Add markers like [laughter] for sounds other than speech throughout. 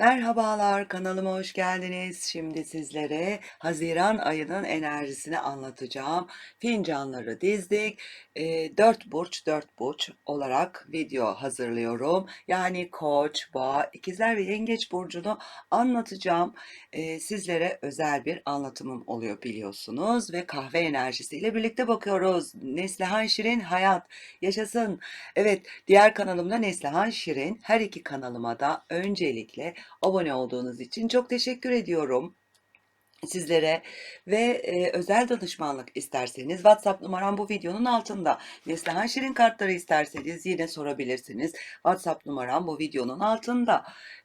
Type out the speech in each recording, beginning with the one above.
Merhabalar, kanalıma hoş geldiniz. Şimdi sizlere Haziran ayının enerjisini anlatacağım. Fincanları dizdik. E, 4 burç, 4 burç olarak video hazırlıyorum. Yani Koç, Boğa, İkizler ve Yengeç burcunu anlatacağım. E, sizlere özel bir anlatımım oluyor biliyorsunuz ve kahve enerjisiyle birlikte bakıyoruz. Neslihan Şirin Hayat yaşasın. Evet, diğer kanalımda Neslihan Şirin. Her iki kanalıma da öncelikle abone olduğunuz için çok teşekkür ediyorum sizlere ve e, özel danışmanlık isterseniz WhatsApp numaram bu videonun altında. Neslihan Şirin kartları isterseniz yine sorabilirsiniz. WhatsApp numaram bu videonun altında.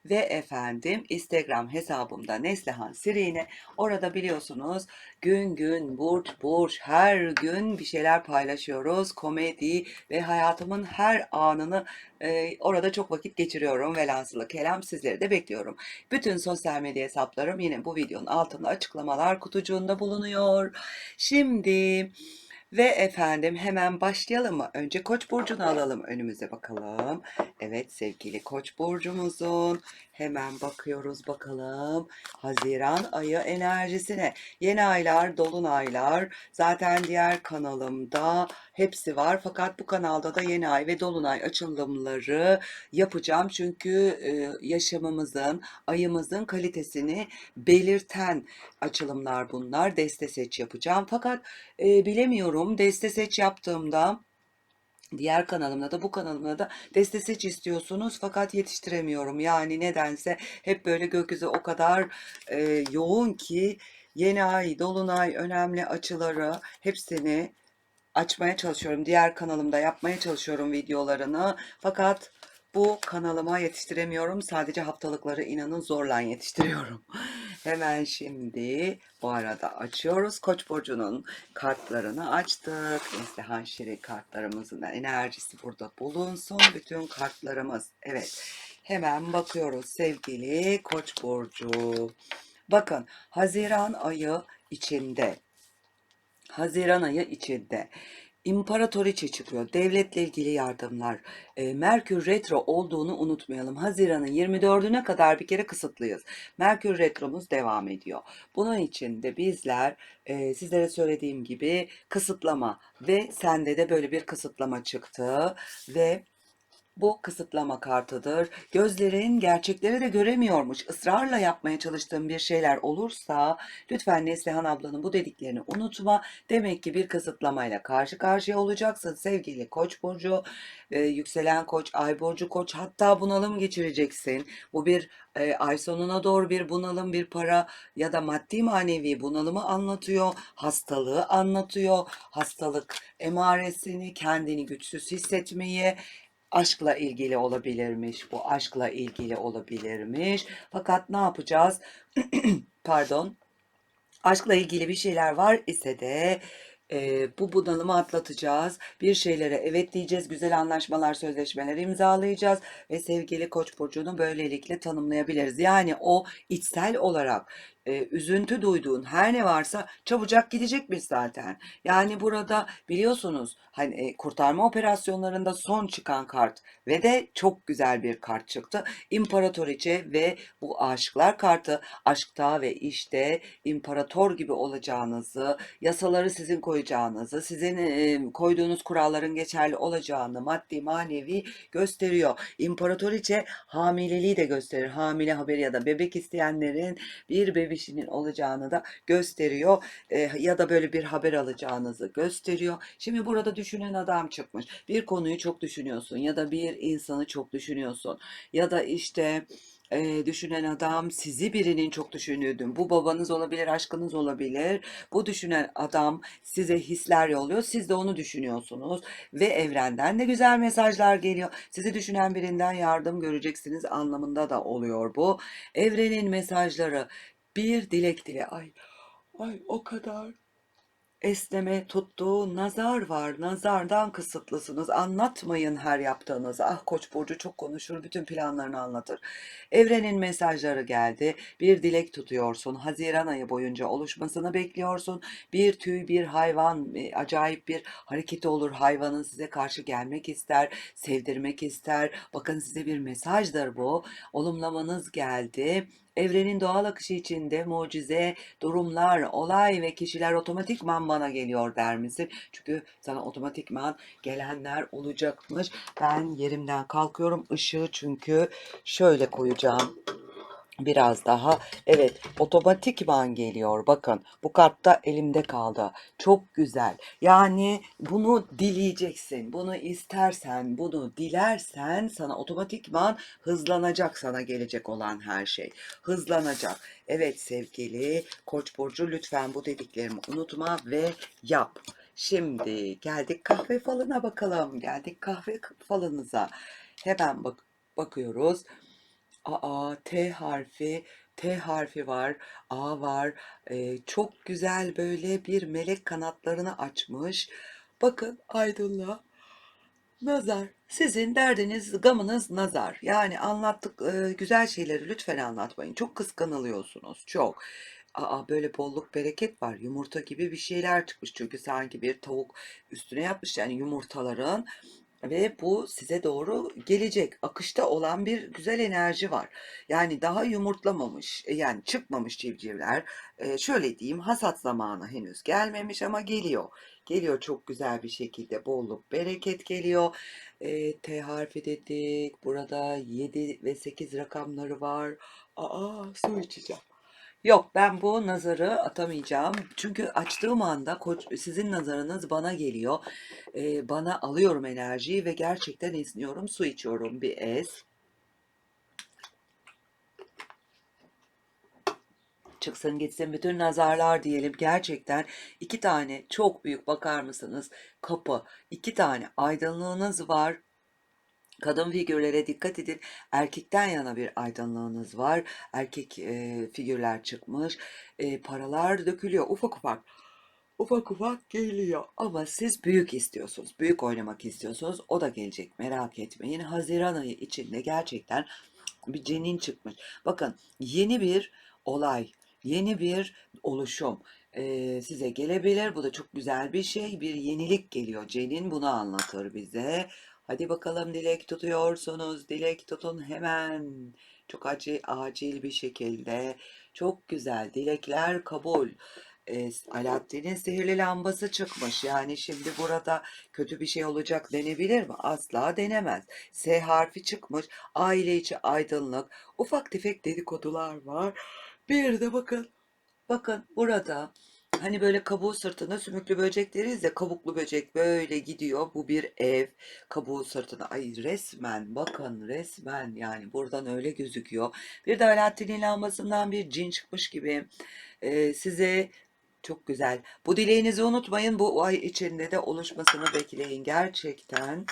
Ve efendim Instagram hesabımda Neslihan Sirine. Orada biliyorsunuz gün gün burç burç her gün bir şeyler paylaşıyoruz. Komedi ve hayatımın her anını e, orada çok vakit geçiriyorum. Velhasılı kelam sizleri de bekliyorum. Bütün sosyal medya hesaplarım yine bu videonun altında açıklamalar kutucuğunda bulunuyor. Şimdi ve efendim hemen başlayalım mı? Önce Koç burcunu alalım önümüze bakalım. Evet sevgili Koç burcumuzun hemen bakıyoruz bakalım. Haziran ayı enerjisine. Yeni aylar, dolunaylar. Zaten diğer kanalımda hepsi var. Fakat bu kanalda da yeni ay ve dolunay açılımları yapacağım. Çünkü e, yaşamımızın, ayımızın kalitesini belirten açılımlar bunlar. Deste seç yapacağım. Fakat e, bilemiyorum deste seç yaptığımda Diğer kanalımda da bu kanalımda da deste seç istiyorsunuz fakat yetiştiremiyorum. Yani nedense hep böyle gökyüzü o kadar e, yoğun ki yeni ay, dolunay önemli açıları hepsini açmaya çalışıyorum. Diğer kanalımda yapmaya çalışıyorum videolarını. Fakat bu kanalıma yetiştiremiyorum. Sadece haftalıkları inanın zorla yetiştiriyorum. [laughs] Hemen şimdi bu arada açıyoruz. Koç burcunun kartlarını açtık. Neslihan Şiri kartlarımızın enerjisi burada bulunsun. Bütün kartlarımız. Evet. Hemen bakıyoruz sevgili Koç burcu. Bakın Haziran ayı içinde Haziran ayı içinde İmparatoriçe çıkıyor. Devletle ilgili yardımlar. E, Merkür retro olduğunu unutmayalım. Haziran'ın 24'üne kadar bir kere kısıtlıyız. Merkür retromuz devam ediyor. Bunun için de bizler e, sizlere söylediğim gibi kısıtlama ve sende de böyle bir kısıtlama çıktı ve bu kısıtlama kartıdır. Gözlerin gerçekleri de göremiyormuş. Israrla yapmaya çalıştığın bir şeyler olursa lütfen Neslihan ablanın bu dediklerini unutma. Demek ki bir kısıtlamayla karşı karşıya olacaksın sevgili Koç burcu, e, yükselen Koç, Ay burcu Koç. Hatta bunalım geçireceksin. Bu bir e, ay sonuna doğru bir bunalım, bir para ya da maddi manevi bunalımı anlatıyor. Hastalığı anlatıyor. Hastalık emaresini, kendini güçsüz hissetmeyi aşkla ilgili olabilirmiş. Bu aşkla ilgili olabilirmiş. Fakat ne yapacağız? [clears throat] Pardon. Aşkla ilgili bir şeyler var ise de e, bu bunalımı atlatacağız. Bir şeylere evet diyeceğiz. Güzel anlaşmalar, sözleşmeler imzalayacağız ve sevgili Koç burcunu böylelikle tanımlayabiliriz. Yani o içsel olarak e, üzüntü duyduğun her ne varsa çabucak gidecekmiş zaten. Yani burada biliyorsunuz hani e, kurtarma operasyonlarında son çıkan kart ve de çok güzel bir kart çıktı. İmparatoriçe ve bu aşıklar kartı aşkta ve işte imparator gibi olacağınızı, yasaları sizin koyacağınızı, sizin e, koyduğunuz kuralların geçerli olacağını maddi manevi gösteriyor. İmparatoriçe hamileliği de gösterir. Hamile haberi ya da bebek isteyenlerin bir bebişinin olacağını da gösteriyor. E, ya da böyle bir haber alacağınızı gösteriyor. Şimdi burada düşünen adam çıkmış. Bir konuyu çok düşünüyorsun ya da bir insanı çok düşünüyorsun ya da işte e, düşünen adam sizi birinin çok düşündüğü bu babanız olabilir aşkınız olabilir bu düşünen adam size hisler yolluyor siz de onu düşünüyorsunuz ve evrenden de güzel mesajlar geliyor sizi düşünen birinden yardım göreceksiniz anlamında da oluyor bu evrenin mesajları bir dilek dile ay ay o kadar esneme tuttu, nazar var. Nazardan kısıtlısınız. Anlatmayın her yaptığınızı. Ah Koç burcu çok konuşur, bütün planlarını anlatır. Evrenin mesajları geldi. Bir dilek tutuyorsun. Haziran ayı boyunca oluşmasını bekliyorsun. Bir tüy, bir hayvan, e, acayip bir hareket olur. Hayvanın size karşı gelmek ister, sevdirmek ister. Bakın size bir mesajdır bu. Olumlamanız geldi. Evrenin doğal akışı içinde mucize, durumlar, olay ve kişiler otomatikman bana geliyor der misin? Çünkü sana otomatikman gelenler olacakmış. Ben yerimden kalkıyorum. Işığı çünkü şöyle koyacağım. Biraz daha. Evet, otomatikman geliyor. Bakın, bu kartta elimde kaldı. Çok güzel. Yani bunu dileyeceksin. Bunu istersen, bunu dilersen sana otomatikman hızlanacak sana gelecek olan her şey. Hızlanacak. Evet sevgili Koç burcu lütfen bu dediklerimi unutma ve yap. Şimdi geldik kahve falına bakalım. Geldik kahve falınıza. Hemen bak bakıyoruz. Aa, T harfi, T harfi var, A var. Ee, çok güzel böyle bir melek kanatlarını açmış. Bakın aydınlığa. Nazar. Sizin derdiniz, gamınız nazar. Yani anlattık e, güzel şeyleri lütfen anlatmayın. Çok kıskanılıyorsunuz, çok. Aa böyle bolluk bereket var. Yumurta gibi bir şeyler çıkmış çünkü sanki bir tavuk üstüne yapmış yani yumurtaların ve bu size doğru gelecek. Akışta olan bir güzel enerji var. Yani daha yumurtlamamış, e, yani çıkmamış civcivler. E, şöyle diyeyim, hasat zamanı henüz gelmemiş ama geliyor. Geliyor çok güzel bir şekilde bolluk, bereket geliyor. E, T harfi dedik. Burada 7 ve 8 rakamları var. Aa su içeceğim. Yok ben bu nazarı atamayacağım. Çünkü açtığım anda sizin nazarınız bana geliyor. Ee, bana alıyorum enerjiyi ve gerçekten esniyorum. Su içiyorum bir es. Çıksın gitsin bütün nazarlar diyelim. Gerçekten iki tane çok büyük bakar mısınız? Kapı. iki tane aydınlığınız var. Kadın figürlere dikkat edin. Erkekten yana bir aydınlığınız var. Erkek e, figürler çıkmış. E, paralar dökülüyor. Ufak ufak. Ufak ufak geliyor. Ama siz büyük istiyorsunuz. Büyük oynamak istiyorsunuz. O da gelecek. Merak etmeyin. Haziran ayı içinde gerçekten bir cenin çıkmış. Bakın yeni bir olay. Yeni bir oluşum e, size gelebilir. Bu da çok güzel bir şey. Bir yenilik geliyor. Cenin bunu anlatır bize. Hadi bakalım dilek tutuyorsunuz. Dilek tutun hemen. Çok acil, acil bir şekilde. Çok güzel. Dilekler kabul. E, Alaaddin'in sihirli lambası çıkmış. Yani şimdi burada kötü bir şey olacak denebilir mi? Asla denemez. S harfi çıkmış. Aile içi aydınlık. Ufak tefek dedikodular var. Bir de bakın. Bakın burada Hani böyle kabuğu sırtında sümüklü böcek deriz ya kabuklu böcek böyle gidiyor. Bu bir ev kabuğu sırtında. Ay resmen bakın resmen yani buradan öyle gözüküyor. Bir de Alaaddin'in lambasından bir cin çıkmış gibi. Ee, size çok güzel. Bu dileğinizi unutmayın. Bu ay içinde de oluşmasını bekleyin. Gerçekten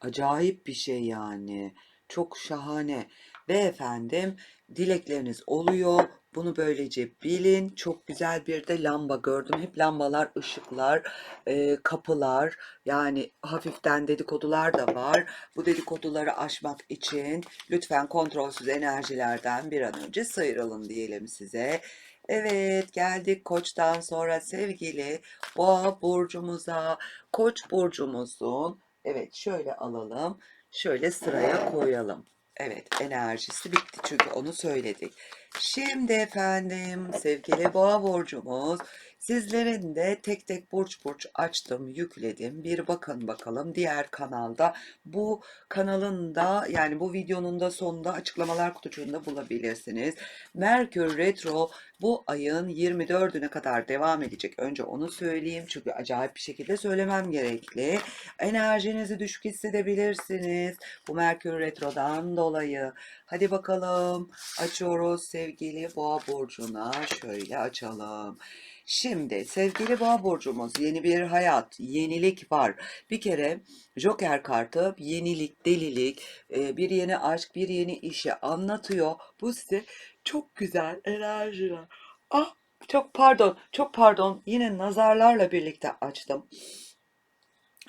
acayip bir şey yani. Çok şahane. Ve efendim dilekleriniz oluyor. Bunu böylece bilin. Çok güzel bir de lamba gördüm. Hep lambalar, ışıklar, e, kapılar yani hafiften dedikodular da var. Bu dedikoduları aşmak için lütfen kontrolsüz enerjilerden bir an önce sıyrılın diyelim size. Evet geldik koçtan sonra sevgili boğa burcumuza. Koç burcumuzun evet şöyle alalım. Şöyle sıraya koyalım. Evet enerjisi bitti çünkü onu söyledik. Şimdi efendim sevgili boğa burcumuz sizlerin de tek tek burç burç açtım yükledim bir bakın bakalım diğer kanalda bu kanalın da yani bu videonun da sonunda açıklamalar kutucuğunda bulabilirsiniz. Merkür Retro bu ayın 24'üne kadar devam edecek. Önce onu söyleyeyim çünkü acayip bir şekilde söylemem gerekli. Enerjinizi düşük hissedebilirsiniz. Bu Merkür Retro'dan dolayı. Hadi bakalım açıyoruz sevgili Boğa burcuna. Şöyle açalım. Şimdi sevgili Boğa burcumuz yeni bir hayat, yenilik var. Bir kere Joker kartı yenilik, delilik, e, bir yeni aşk, bir yeni işi anlatıyor. Bu size çok güzel enerjiler. Ah Çok pardon, çok pardon. Yine nazarlarla birlikte açtım.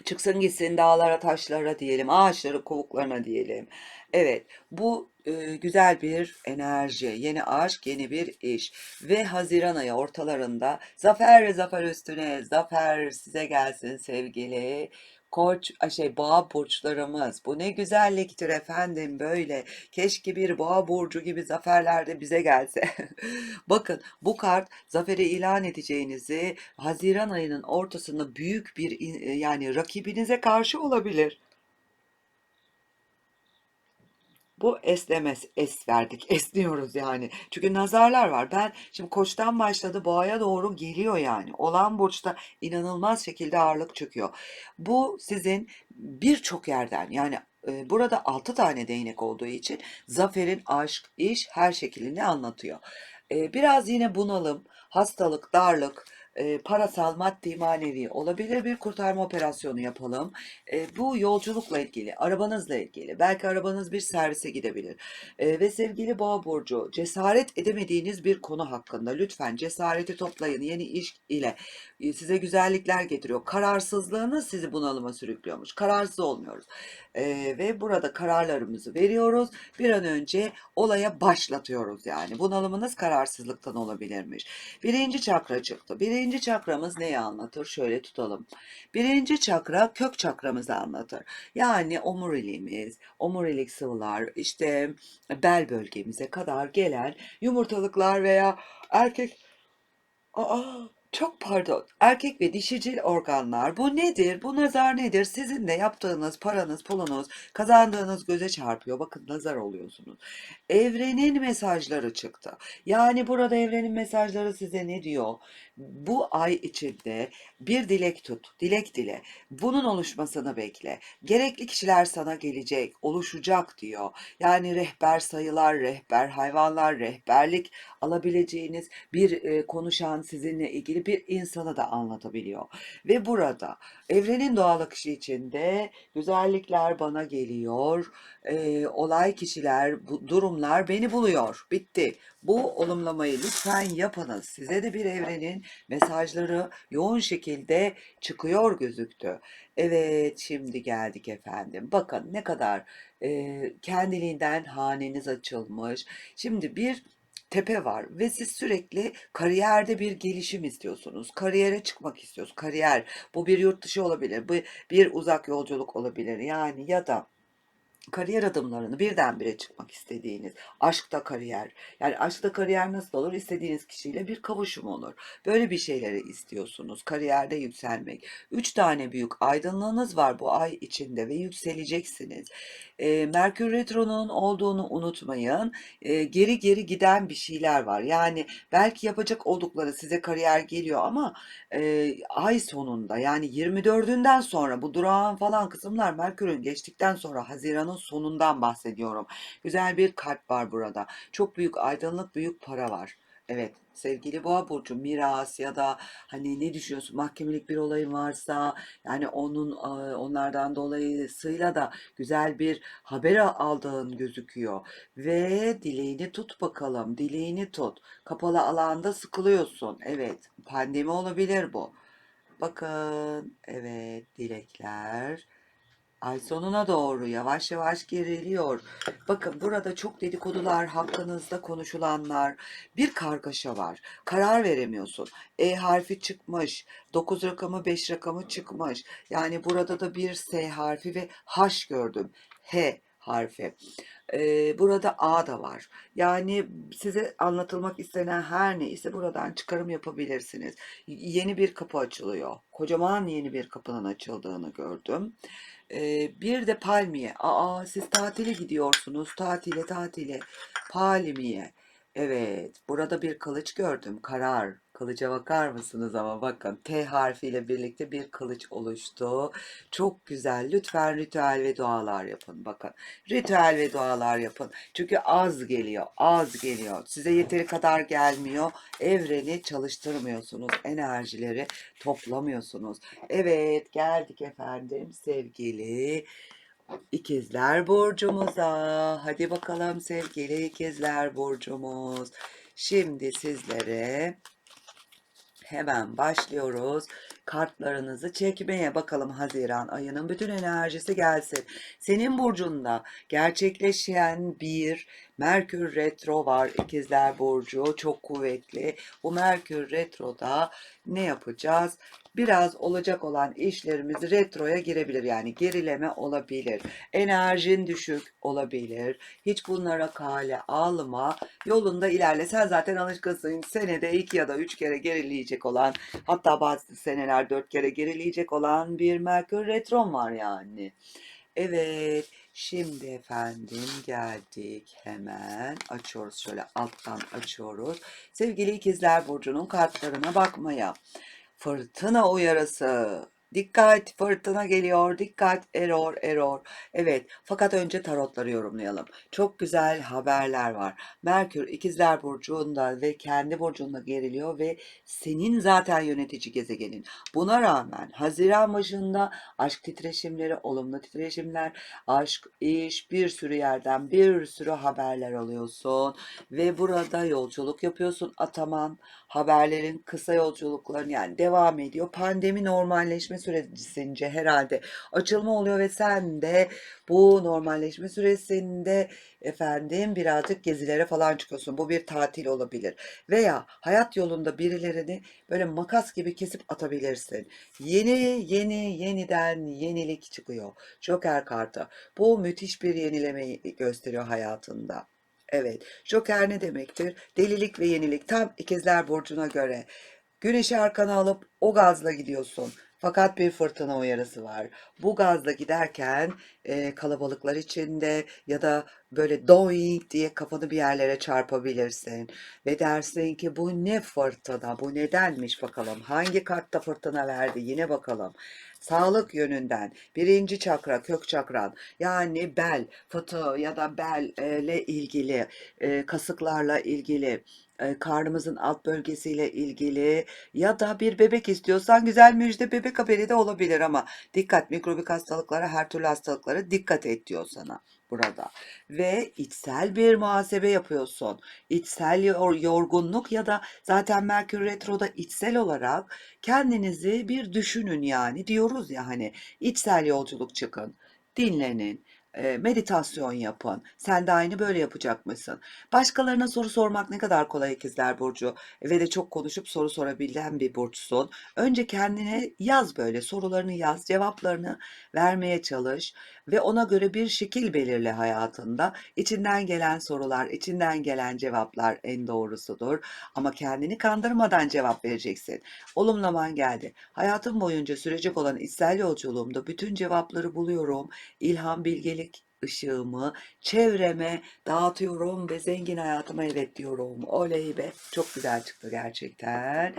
Çıksın gitsin dağlara, taşlara diyelim, ağaçları, kovuklarına diyelim. Evet, bu güzel bir enerji, yeni aşk, yeni bir iş ve Haziran ayı ortalarında zafer ve zafer üstüne zafer size gelsin sevgili Koç, şey boğa burçlarımız. Bu ne güzelliktir efendim böyle. Keşke bir boğa burcu gibi zaferler de bize gelse. [laughs] Bakın bu kart zaferi ilan edeceğinizi Haziran ayının ortasında büyük bir yani rakibinize karşı olabilir. Bu esnemez, es verdik, [laughs] esniyoruz yani. Çünkü nazarlar var. Ben şimdi koçtan başladı boğaya doğru geliyor yani. Olan burçta inanılmaz şekilde ağırlık çöküyor. Bu sizin birçok yerden yani e, burada 6 tane değnek olduğu için zaferin aşk, iş her şeklini anlatıyor. E, biraz yine bunalım, hastalık, darlık, e, parasal, maddi, manevi olabilir bir kurtarma operasyonu yapalım. E, bu yolculukla ilgili, arabanızla ilgili. Belki arabanız bir servise gidebilir. E, ve sevgili Boğa burcu, cesaret edemediğiniz bir konu hakkında lütfen cesareti toplayın. Yeni iş ile e, size güzellikler getiriyor. Kararsızlığınız sizi bunalıma sürüklüyormuş. Kararsız olmuyoruz. E, ve burada kararlarımızı veriyoruz. Bir an önce olaya başlatıyoruz yani. Bunalımınız kararsızlıktan olabilirmiş. Birinci çakra çıktı. Birinci çakramız neyi anlatır? Şöyle tutalım. Birinci çakra kök çakramızı anlatır. Yani omuriliğimiz, omurilik sıvılar, işte bel bölgemize kadar gelen yumurtalıklar veya erkek Aa, çok pardon. Erkek ve dişicil organlar. Bu nedir? Bu nazar nedir? Sizin de yaptığınız paranız, pulunuz, kazandığınız göze çarpıyor. Bakın nazar oluyorsunuz. Evrenin mesajları çıktı. Yani burada evrenin mesajları size ne diyor? Bu ay içinde bir dilek tut, dilek dile. Bunun oluşmasını bekle. Gerekli kişiler sana gelecek, oluşacak diyor. Yani rehber sayılar, rehber hayvanlar, rehberlik alabileceğiniz bir e, konuşan sizinle ilgili bir insanı da anlatabiliyor. Ve burada evrenin doğal akışı içinde güzellikler bana geliyor, e, olay kişiler, bu durumlar beni buluyor. Bitti. Bu olumlamayı lütfen yapınız. Size de bir evrenin mesajları yoğun şekilde çıkıyor gözüktü. Evet, şimdi geldik efendim. Bakın ne kadar e, kendiliğinden haneniz açılmış. Şimdi bir tepe var ve siz sürekli kariyerde bir gelişim istiyorsunuz. Kariyere çıkmak istiyorsunuz. Kariyer bu bir yurt dışı olabilir. Bu bir uzak yolculuk olabilir. Yani ya da kariyer adımlarını birdenbire çıkmak istediğiniz, aşkta kariyer. Yani aşkta kariyer nasıl olur? İstediğiniz kişiyle bir kavuşum olur. Böyle bir şeyleri istiyorsunuz. Kariyerde yükselmek. Üç tane büyük aydınlığınız var bu ay içinde ve yükseleceksiniz. E, Merkür Retro'nun olduğunu unutmayın. E, geri geri giden bir şeyler var. Yani belki yapacak oldukları size kariyer geliyor ama e, ay sonunda yani 24'ünden sonra bu durağan falan kısımlar Merkür'ün geçtikten sonra Haziran'ın sonundan bahsediyorum. Güzel bir kalp var burada. Çok büyük aydınlık, büyük para var. Evet, sevgili Boğa burcu miras ya da hani ne düşünüyorsun mahkemelik bir olayın varsa yani onun e, onlardan dolayısıyla da güzel bir haber aldığın gözüküyor ve dileğini tut bakalım dileğini tut kapalı alanda sıkılıyorsun evet pandemi olabilir bu bakın evet dilekler Ay sonuna doğru yavaş yavaş geriliyor. Bakın burada çok dedikodular, hakkınızda konuşulanlar, bir kargaşa var. Karar veremiyorsun. E harfi çıkmış, 9 rakamı 5 rakamı çıkmış. Yani burada da bir S harfi ve H gördüm. H harfi. Ee, burada A da var. Yani size anlatılmak istenen her neyse buradan çıkarım yapabilirsiniz. Yeni bir kapı açılıyor. Kocaman yeni bir kapının açıldığını gördüm. Ee, bir de palmiye. Aa siz tatile gidiyorsunuz. Tatile tatile. Palmiye. Evet, burada bir kılıç gördüm. Karar. Kılıca bakar mısınız ama bakın T harfiyle birlikte bir kılıç oluştu. Çok güzel. Lütfen ritüel ve dualar yapın. Bakın ritüel ve dualar yapın. Çünkü az geliyor. Az geliyor. Size yeteri kadar gelmiyor. Evreni çalıştırmıyorsunuz. Enerjileri toplamıyorsunuz. Evet geldik efendim sevgili İkizler burcumuza. Hadi bakalım sevgili ikizler burcumuz. Şimdi sizlere hemen başlıyoruz. Kartlarınızı çekmeye bakalım Haziran ayının bütün enerjisi gelsin. Senin burcunda gerçekleşen bir Merkür retro var. İkizler burcu çok kuvvetli. Bu Merkür retroda ne yapacağız? Biraz olacak olan işlerimiz retroya girebilir. Yani gerileme olabilir. Enerjin düşük olabilir. Hiç bunlara kale alma. Yolunda ilerle. Sen zaten alışkınsın. Senede iki ya da üç kere gerileyecek olan hatta bazı seneler dört kere gerileyecek olan bir Merkür retron var yani. Evet, şimdi efendim geldik hemen açıyoruz şöyle alttan açıyoruz. Sevgili ikizler burcunun kartlarına bakmaya. Fırtına uyarısı. Dikkat fırtına geliyor. Dikkat error error. Evet fakat önce tarotları yorumlayalım. Çok güzel haberler var. Merkür ikizler burcunda ve kendi burcunda geriliyor ve senin zaten yönetici gezegenin. Buna rağmen Haziran başında aşk titreşimleri, olumlu titreşimler, aşk, iş, bir sürü yerden bir sürü haberler alıyorsun ve burada yolculuk yapıyorsun. Ataman haberlerin kısa yolculukların yani devam ediyor. Pandemi normalleşme sürecince herhalde açılma oluyor ve sen de bu normalleşme süresinde efendim birazcık gezilere falan çıkıyorsun. Bu bir tatil olabilir. Veya hayat yolunda birilerini böyle makas gibi kesip atabilirsin. Yeni yeni yeniden yenilik çıkıyor. Joker kartı. Bu müthiş bir yenilemeyi gösteriyor hayatında. Evet. Joker ne demektir? Delilik ve yenilik. Tam ikizler burcuna göre. Güneşi arkana alıp o gazla gidiyorsun. Fakat bir fırtına uyarısı var. Bu gazla giderken e, kalabalıklar içinde ya da böyle doing diye kafanı bir yerlere çarpabilirsin. Ve dersin ki bu ne fırtına, bu nedenmiş bakalım. Hangi kartta fırtına verdi yine bakalım. Sağlık yönünden birinci çakra kök çakran yani bel fıtığı ya da belle ilgili e, kasıklarla ilgili karnımızın alt bölgesiyle ilgili ya da bir bebek istiyorsan güzel müjde bebek haberi de olabilir ama dikkat mikrobik hastalıklara her türlü hastalıklara dikkat et diyor sana burada. Ve içsel bir muhasebe yapıyorsun. İçsel yor- yorgunluk ya da zaten Merkür Retro'da içsel olarak kendinizi bir düşünün yani diyoruz ya hani içsel yolculuk çıkın, dinlenin, meditasyon yapın. Sen de aynı böyle yapacak mısın? Başkalarına soru sormak ne kadar kolay ikizler Burcu ve de çok konuşup soru sorabilen bir burçsun. Önce kendine yaz böyle sorularını yaz, cevaplarını vermeye çalış ve ona göre bir şekil belirle hayatında. İçinden gelen sorular, içinden gelen cevaplar en doğrusudur. Ama kendini kandırmadan cevap vereceksin. Olumlaman geldi. Hayatım boyunca sürecek olan içsel yolculuğumda bütün cevapları buluyorum. İlham, bilgelik ışığımı çevreme dağıtıyorum ve zengin hayatıma evet diyorum. Oley be. Çok güzel çıktı gerçekten.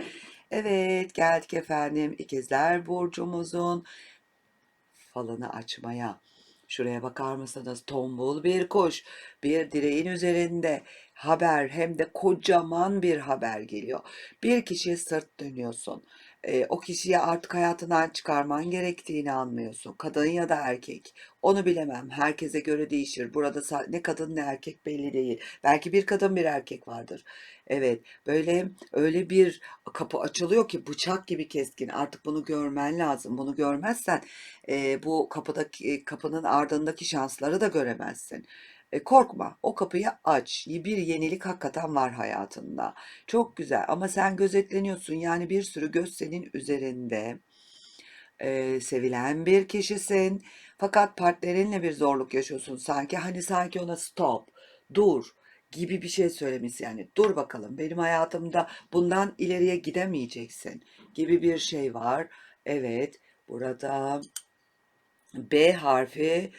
Evet geldik efendim ikizler burcumuzun falını açmaya. Şuraya bakar mısınız? Tombul bir kuş, bir direğin üzerinde haber hem de kocaman bir haber geliyor. Bir kişiye sırt dönüyorsun. Ee, o kişiyi artık hayatından çıkarman gerektiğini anlıyorsun. Kadın ya da erkek. Onu bilemem. Herkese göre değişir. Burada ne kadın ne erkek belli değil. Belki bir kadın bir erkek vardır. Evet, böyle öyle bir kapı açılıyor ki bıçak gibi keskin. Artık bunu görmen lazım. Bunu görmezsen e, bu kapıdaki kapının ardındaki şansları da göremezsin. E, korkma, o kapıyı aç. Bir yenilik hakikaten var hayatında. Çok güzel ama sen gözetleniyorsun. Yani bir sürü göz senin üzerinde. E, sevilen bir kişisin. Fakat partnerinle bir zorluk yaşıyorsun. Sanki hani sanki ona stop, dur gibi bir şey söylemiş yani. Dur bakalım benim hayatımda bundan ileriye gidemeyeceksin gibi bir şey var. Evet, burada B harfi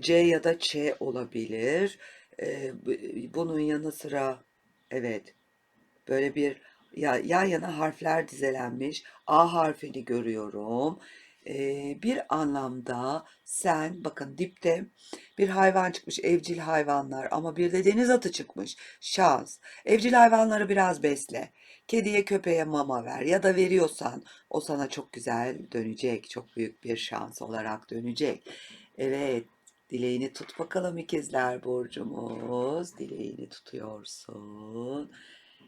C ya da Ç olabilir. E, bu- Bunun yanı sıra evet böyle bir ya, yan yana harfler dizelenmiş. A harfini görüyorum. E, bir anlamda sen bakın dipte bir hayvan çıkmış evcil hayvanlar ama bir de deniz atı çıkmış. Şans. Evcil hayvanları biraz besle. Kediye köpeğe mama ver ya da veriyorsan o sana çok güzel dönecek. Çok büyük bir şans olarak dönecek. Evet, dileğini tut bakalım ikizler burcumuz. Dileğini tutuyorsun.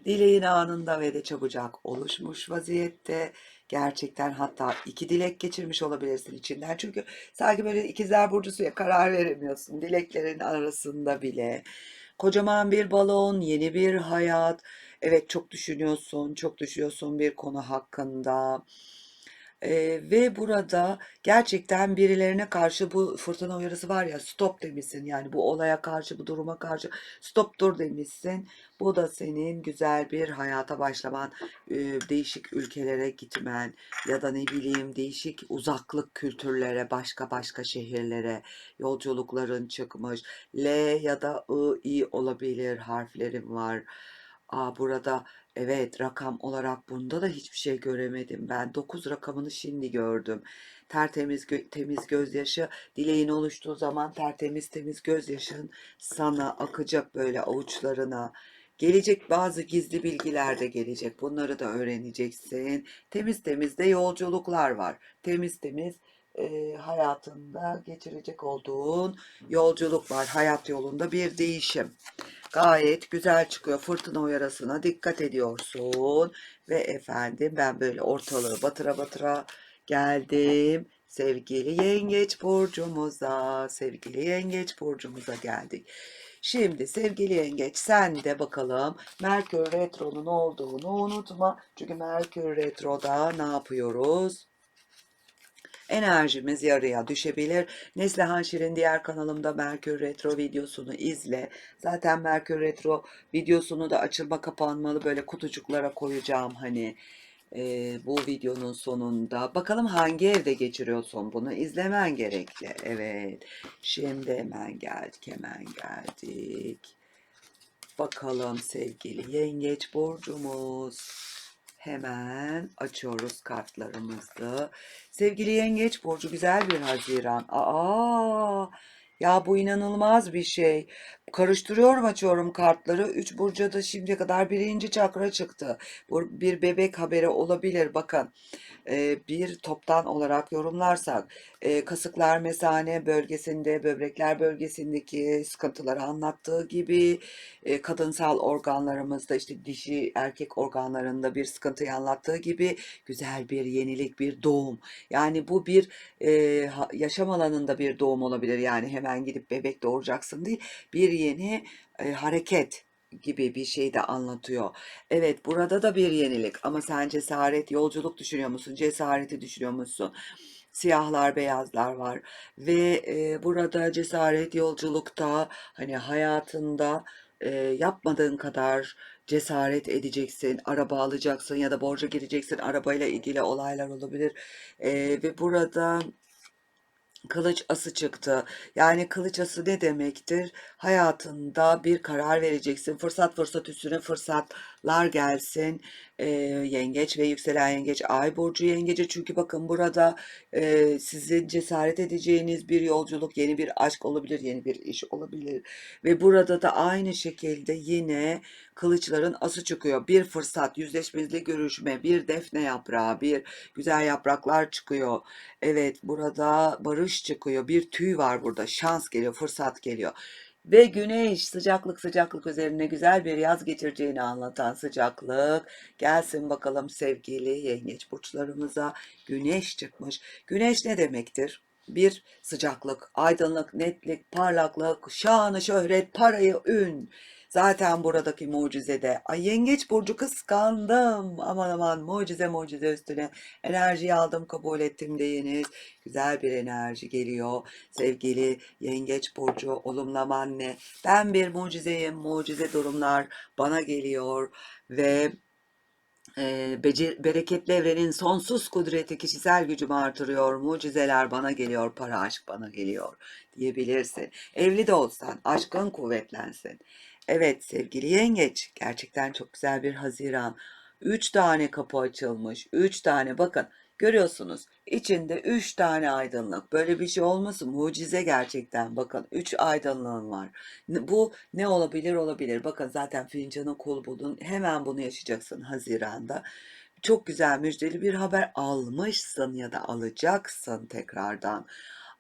Dileğin anında ve de çabucak oluşmuş vaziyette. Gerçekten hatta iki dilek geçirmiş olabilirsin içinden. Çünkü sanki böyle ikizler burcusu karar veremiyorsun. Dileklerin arasında bile. Kocaman bir balon, yeni bir hayat. Evet çok düşünüyorsun, çok düşünüyorsun bir konu hakkında. Ee, ve burada gerçekten birilerine karşı bu fırtına uyarısı var ya stop demişsin yani bu olaya karşı bu duruma karşı stop dur demişsin. Bu da senin güzel bir hayata başlaman, e, değişik ülkelere gitmen ya da ne bileyim değişik uzaklık kültürlere, başka başka şehirlere yolculukların çıkmış. L ya da I, I olabilir harflerim var. Aa, burada evet rakam olarak bunda da hiçbir şey göremedim. Ben 9 rakamını şimdi gördüm. Tertemiz gö- temiz gözyaşı dileğin oluştuğu zaman tertemiz temiz gözyaşın sana akacak böyle avuçlarına. Gelecek bazı gizli bilgiler de gelecek. Bunları da öğreneceksin. Temiz temiz de yolculuklar var. Temiz temiz e, hayatında geçirecek olduğun yolculuk var. Hayat yolunda bir değişim. Gayet güzel çıkıyor. Fırtına uyarısına dikkat ediyorsun. Ve efendim ben böyle ortalığı batıra batıra geldim. Sevgili yengeç burcumuza, sevgili yengeç burcumuza geldik. Şimdi sevgili yengeç sen de bakalım Merkür Retro'nun olduğunu unutma. Çünkü Merkür Retro'da ne yapıyoruz? Enerjimiz yarıya düşebilir. Neslihan Şirin diğer kanalımda Merkür Retro videosunu izle. Zaten Merkür Retro videosunu da açılma kapanmalı böyle kutucuklara koyacağım hani e, bu videonun sonunda. Bakalım hangi evde geçiriyorsun bunu izlemen gerekli. Evet. Şimdi hemen geldik hemen geldik. Bakalım sevgili yengeç burcumuz. Hemen açıyoruz kartlarımızı. Sevgili Yengeç Burcu güzel bir Haziran. Aa, ya bu inanılmaz bir şey. Karıştırıyorum açıyorum kartları. Üç burca da şimdiye kadar birinci çakra çıktı. Bu bir bebek haberi olabilir. Bakın e, bir toptan olarak yorumlarsak e, kasıklar mesane bölgesinde, böbrekler bölgesindeki sıkıntıları anlattığı gibi e, kadınsal organlarımızda işte dişi erkek organlarında bir sıkıntıyı anlattığı gibi güzel bir yenilik, bir doğum. Yani bu bir e, yaşam alanında bir doğum olabilir. Yani hemen gidip bebek doğuracaksın değil. Bir yeni e, hareket gibi bir şey de anlatıyor. Evet, burada da bir yenilik ama sen cesaret, yolculuk düşünüyor musun? Cesareti düşünüyor musun? Siyahlar, beyazlar var ve e, burada cesaret yolculukta hani hayatında e, yapmadığın kadar cesaret edeceksin, araba alacaksın ya da borca gireceksin, arabayla ilgili olaylar olabilir. E, ve burada Kılıç ası çıktı. Yani kılıç ası ne demektir? Hayatında bir karar vereceksin. Fırsat fırsat üstüne fırsatlar gelsin. Ee, yengeç ve yükselen yengeç ay burcu yengeci. Çünkü bakın burada e, sizin cesaret edeceğiniz bir yolculuk, yeni bir aşk olabilir, yeni bir iş olabilir. Ve burada da aynı şekilde yine kılıçların ası çıkıyor. Bir fırsat, yüzleşmeli görüşme, bir defne yaprağı, bir güzel yapraklar çıkıyor. Evet, burada barış çıkıyor. Bir tüy var burada. Şans geliyor, fırsat geliyor. Ve güneş sıcaklık sıcaklık üzerine güzel bir yaz geçireceğini anlatan sıcaklık. Gelsin bakalım sevgili yengeç burçlarımıza. Güneş çıkmış. Güneş ne demektir? Bir sıcaklık, aydınlık, netlik, parlaklık, şanı, şöhret, parayı, ün. Zaten buradaki mucizede. Ay yengeç burcu kıskandım. Aman aman mucize mucize üstüne enerjiyi aldım kabul ettim deyiniz. Güzel bir enerji geliyor. Sevgili yengeç burcu olumlaman ne? Ben bir mucizeyim. Mucize durumlar bana geliyor ve e, becer, bereketli evrenin sonsuz kudreti kişisel gücümü artırıyor. Mucizeler bana geliyor, para aşk bana geliyor diyebilirsin. Evli de olsan aşkın kuvvetlensin. Evet sevgili yengeç gerçekten çok güzel bir Haziran. Üç tane kapı açılmış. Üç tane bakın görüyorsunuz içinde üç tane aydınlık. Böyle bir şey olması mucize gerçekten. Bakın üç aydınlığın var. Bu ne olabilir olabilir. Bakın zaten fincanı kul buldun. Hemen bunu yaşayacaksın Haziran'da. Çok güzel müjdeli bir haber almışsın ya da alacaksın tekrardan.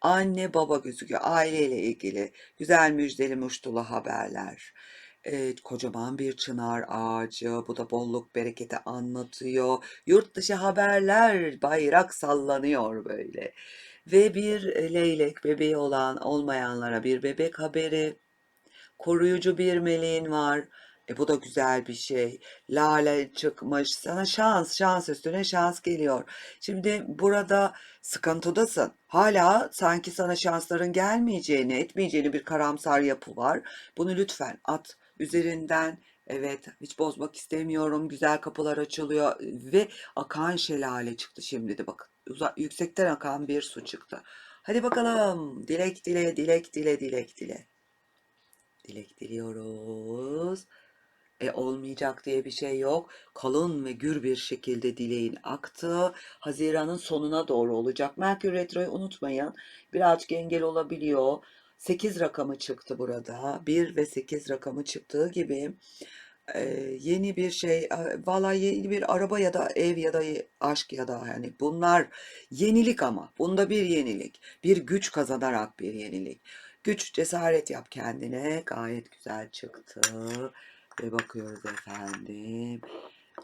Anne baba gözüküyor. Aileyle ilgili güzel müjdeli muştulu haberler. Ee, kocaman bir çınar ağacı. Bu da bolluk bereketi anlatıyor. Yurt dışı haberler, bayrak sallanıyor böyle. Ve bir e, leylek bebeği olan olmayanlara bir bebek haberi. Koruyucu bir meleğin var. E bu da güzel bir şey. Lale çıkmış. Sana şans, şans üstüne şans geliyor. Şimdi burada sıkıntıdasın. Hala sanki sana şansların gelmeyeceğini, etmeyeceğini bir karamsar yapı var. Bunu lütfen at üzerinden. Evet, hiç bozmak istemiyorum. Güzel kapılar açılıyor ve akan şelale çıktı şimdi de bakın. Uza- yüksekten akan bir su çıktı. Hadi bakalım. Dilek dile, dilek dile, dilek dile. Dilek diliyoruz. E olmayacak diye bir şey yok. Kalın ve gür bir şekilde dileğin aktı. Haziran'ın sonuna doğru olacak. Merkür Retro'yu unutmayın. Birazcık engel olabiliyor. 8 rakamı çıktı burada. 1 ve 8 rakamı çıktığı gibi e, yeni bir şey, vallahi yeni bir araba ya da ev ya da aşk ya da yani bunlar yenilik ama bunda bir yenilik. Bir güç kazanarak bir yenilik. Güç, cesaret yap kendine. Gayet güzel çıktı. Ve bakıyoruz efendim.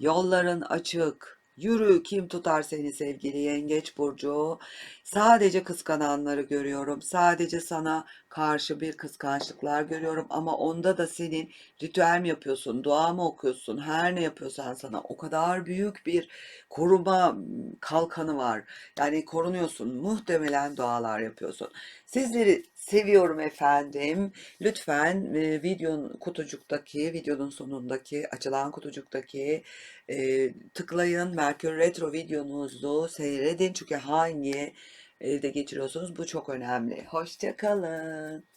Yolların açık. Yürü kim tutar seni sevgili Yengeç Burcu. Sadece kıskananları görüyorum. Sadece sana karşı bir kıskançlıklar görüyorum. Ama onda da senin ritüel mi yapıyorsun, dua mı okuyorsun, her ne yapıyorsan sana o kadar büyük bir koruma kalkanı var. Yani korunuyorsun. Muhtemelen dualar yapıyorsun. Sizleri seviyorum efendim. Lütfen e, videonun kutucuktaki, videonun sonundaki açılan kutucuktaki e, tıklayın. Merkür Retro videonuzu seyredin. Çünkü hangi evde geçiriyorsunuz bu çok önemli. Hoşça kalın.